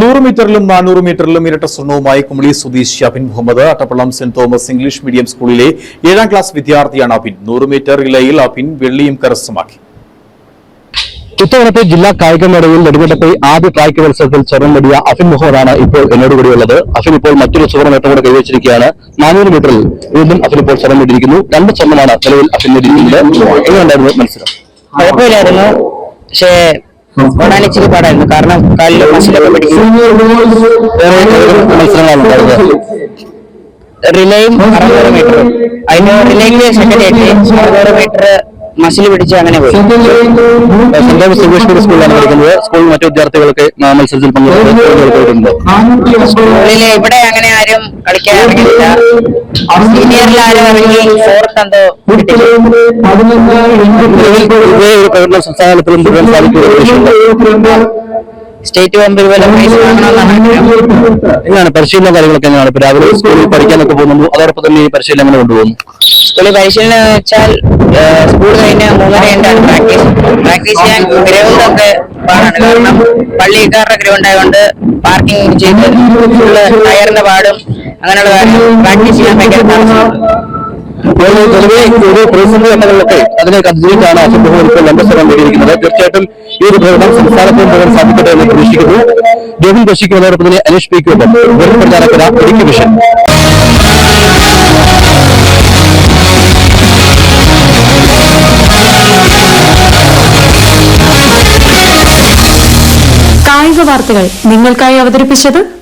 നൂറ് മീറ്ററിലും നാനൂറ് മീറ്ററിലും ഇരട്ട സ്വർണവുമായി കുമളി സ്വദേശി Abin Muhammad Attappallam saint Thomas English medium സ്കൂളിലെ ഏഴാം ക്ലാസ് വിദ്യാർത്ഥിയാണ് അബിൻ നൂറ് മീറ്റർ റിലയിൽ അബിൻ വെള്ളിയും കരസ്ഥമാക്കി. ഇത്തവണത്തെ ജില്ലാ കായികമേളയിൽ നെടുങ്കണ്ടത്തെ ആദ്യ കായിക മത്സരത്തിൽ സ്വർണം നേടിയ അഫിൻ മുഹമ്മദാണ് ഇപ്പോൾ എന്നോട് കൂടിയുള്ളത് അഫിൻ ഇപ്പോൾ മറ്റൊരു സുവർണ നേട്ടം കൂടെ കൈവച്ചിരിക്കുകയാണ്. നാനൂറ് മീറ്ററിൽ വീണ്ടും അഫിൻ ഇപ്പോൾ സ്വർണം നേടിയിരിക്കുന്നു. രണ്ട് സ്വർണമാണ് നിലവിൽ അഫിൻ നേടിയിരിക്കുന്നത്. എങ്ങനെയുണ്ടായിരുന്നു മത്സരം? കുഴപ്പമില്ലായിരുന്നു. പക്ഷേ ഓടാൻ ഇച്ചിരി പാടായിരുന്നു. കാരണം കാലിലും മസിലൊക്കെ ഏതെങ്കിലും മത്സരങ്ങളാണ് റിലേയും അറുന്നൂറ് മീറ്റർ. അതിന് റിലേയിൽ സെക്കൻഡ് ആയിട്ട് അറുന്നൂറ് മീറ്റർ മസിൽ പിടിച്ച് അങ്ങനെ പോയി. സെന്റ് ഇംഗ്ലീഷ് സ്കൂളിലാണ് പഠിക്കുന്നത്. സ്കൂളിൽ മറ്റു വിദ്യാർത്ഥികളൊക്കെ ആ, മത്സരത്തിൽ സ്കൂളിൽ ഇവിടെ അങ്ങനെ ആരും കളിക്കാൻ ഇറങ്ങിയില്ല സീനിയറിൽ ആരും ഇറങ്ങി ഫോർത്ത് എന്തോ പ്രകടനം സംസ്ഥാനത്തിലും തുടരാൻ സാധിക്കും സ്റ്റേറ്റ് എങ്ങനെയാണ്? പരിശീലന കാര്യങ്ങളൊക്കെ എങ്ങനെയാണ്? ഇപ്പൊ രാവിലെ സ്കൂളിൽ പഠിക്കാനൊക്കെ പോകുന്നു. അതോടൊപ്പം തന്നെ ഈ പരിശീലനം എങ്ങനെ കൊണ്ടുപോകുന്നു? സ്കൂളിൽ പരിശീലനം എന്ന് വെച്ചാൽ സ്കൂൾ കഴിഞ്ഞ് മൂന്നരയുണ്ടാണ് പ്രാക്ടീസ്. പ്രാക്ടീസ് ചെയ്യാൻ ഗ്രൗണ്ടൊക്കെ പാടാണ്. കാരണം പള്ളിക്കാരുടെ ഗ്രൗണ്ട് ആയതുകൊണ്ട് പാർക്കിംഗ് ചെയ്ത് ഫുള്ള് ടയറിന്റെ പാടും അങ്ങനെയുള്ള കാര്യങ്ങൾ പ്രാക്ടീസ് ചെയ്യാൻ ഭയങ്കര താമസമാണ് അതിനെ തീർച്ചയായിട്ടും ഈ ഒരു പ്രകടനം സംസ്ഥാനത്തിന് പോകാൻ സാധിക്കട്ടെ എന്ന് പ്രതീക്ഷിക്കുന്നു. ജോബിൻ ബഷിക്കും അതോടൊപ്പം തന്നെ അനീഷ് പിക്കൊപ്പം കായിക വാർത്തകൾ നിങ്ങൾക്കായി അവതരിപ്പിച്ചത്